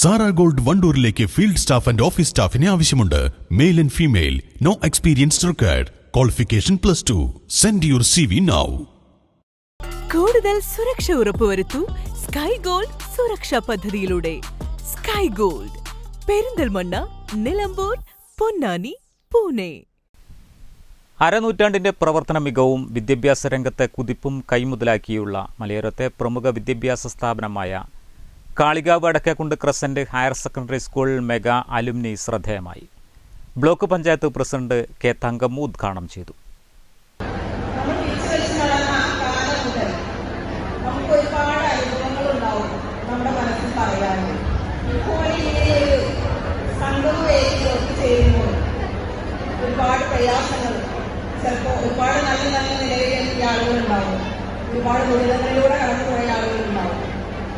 Sara gold വണ്ടൂരിലേക്ക് field staff and office സ്റ്റാഫിനെ ആവശ്യമുണ്ട്. Male and female. No experience required. Qualification plus two. Send your C V now കൂടുതൽ സുരക്ഷ ഉറപ്പുവരുത്തൂ sky gold സുരക്ഷാ പദ്ധതിയിലൂടെ. Sky gold. പെരിന്തൽമണ്ണ നിലമ്പൂർ പൊന്നാനി പൂനെ. അരനൂറ്റാണ്ടിന്റെ പ്രവർത്തന മികവും വിദ്യാഭ്യാസ രംഗത്തെ കുതിപ്പും കൈമുതലാക്കിയുള്ള മലയോരത്തെ പ്രമുഖ വിദ്യാഭ്യാസ സ്ഥാപനമായ Kalikavu Adakkakundu crescent higher secondary school mega alumni ശ്രദ്ധേയമായി. Block panchayat president K Thankamma ഉദ്ഘാടനം ചെയ്തു. ഒരുപാട് നല്ല നല്ല നിലയിലെത്തിയ ആളുകളുണ്ടാവും. ഒരുപാട് ദുരിതങ്ങളിലൂടെ കടന്നുപോയ ആളുകളുണ്ടാവും.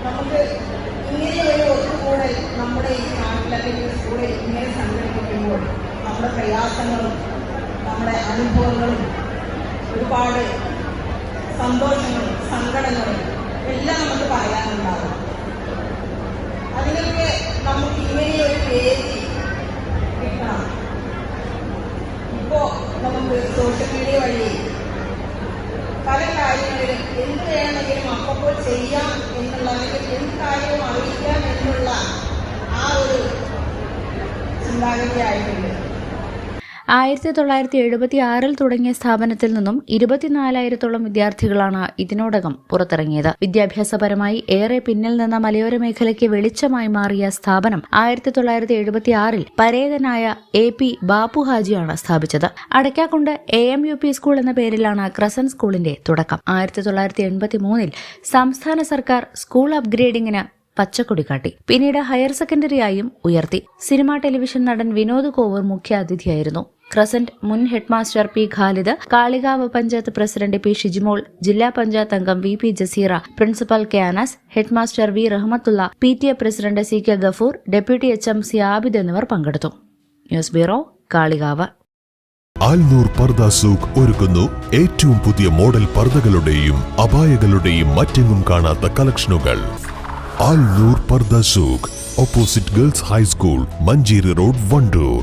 നമുക്ക് നമ്മുടെ പ്രയാസങ്ങളും നമ്മുടെ അനുഭവങ്ങളും ഒരുപാട് സന്തോഷങ്ങളും സങ്കടങ്ങളും എല്ലാം നമുക്ക് പറയാനുണ്ടാകും. അതിനൊക്കെ നമുക്ക് ഇങ്ങനെയൊരു വേദി കിട്ടണം. ഇപ്പോ നമുക്ക് സോഷ്യൽ മീഡിയ വഴി പല കാര്യങ്ങളിലും എന്ത് വേണമെങ്കിലും അപ്പോൾ ചെയ്യാം എന്നുള്ള അല്ലെങ്കിൽ എന്ത് കാര്യവും അറിയിക്കാം എന്നുള്ള ആ ഒരു ചിന്താഗതി ആയിട്ടുണ്ട്. ആയിരത്തി തൊള്ളായിരത്തി എഴുപത്തി ആറിൽ തുടങ്ങിയ സ്ഥാപനത്തിൽ നിന്നും ഇരുപത്തിനാലായിരത്തോളം വിദ്യാർത്ഥികളാണ് ഇതിനോടകം പുറത്തിറങ്ങിയത്. വിദ്യാഭ്യാസപരമായി ഏറെ പിന്നിൽ നിന്ന മലയോര മേഖലയ്ക്ക് വെളിച്ചമായി മാറിയ സ്ഥാപനം ആയിരത്തി തൊള്ളായിരത്തി എഴുപത്തി ആറിൽ പരേതനായ എ പി ബാപ്പു ഹാജിയാണ് സ്ഥാപിച്ചത്. Adakkakundu A M U P school എന്ന പേരിലാണ് ക്രസൻ സ്കൂളിന്റെ തുടക്കം. ആയിരത്തി തൊള്ളായിരത്തി എൺപത്തി മൂന്നിൽ സംസ്ഥാന സർക്കാർ സ്കൂൾ അപ്ഗ്രേഡിംഗിന് പച്ചക്കൊടി കാട്ടി. പിന്നീട് ഹയർ സെക്കൻഡറിയായും ഉയർത്തി. സിനിമാ ടെലിവിഷൻ നടൻ വിനോദ് കോവൂർ മുഖ്യാതിഥിയായിരുന്നു. ക്രസന്റ് മുൻ headmaster P Khalid Kalikavu panchayat president P Shijimol ജില്ലാ പഞ്ചായത്ത് അംഗം V P Jaseera principal K Anas headmaster V Rahmathulla P T A president C K Gafoor deputy H M C Abid എന്നിവർ പങ്കെടുത്തു. News bureau Kalikavu. Alnoor പർദ ഒരുക്കുന്നു. ഏറ്റവും പുതിയ model പർദകളുടെയും അപായകളുടെയും മറ്റെങ്ങും കാണാത്ത കളക്ഷനുകൾ. ആൽനൂർ പർദ സൂഖ് opposite girls high school Manjeri road Wandoor.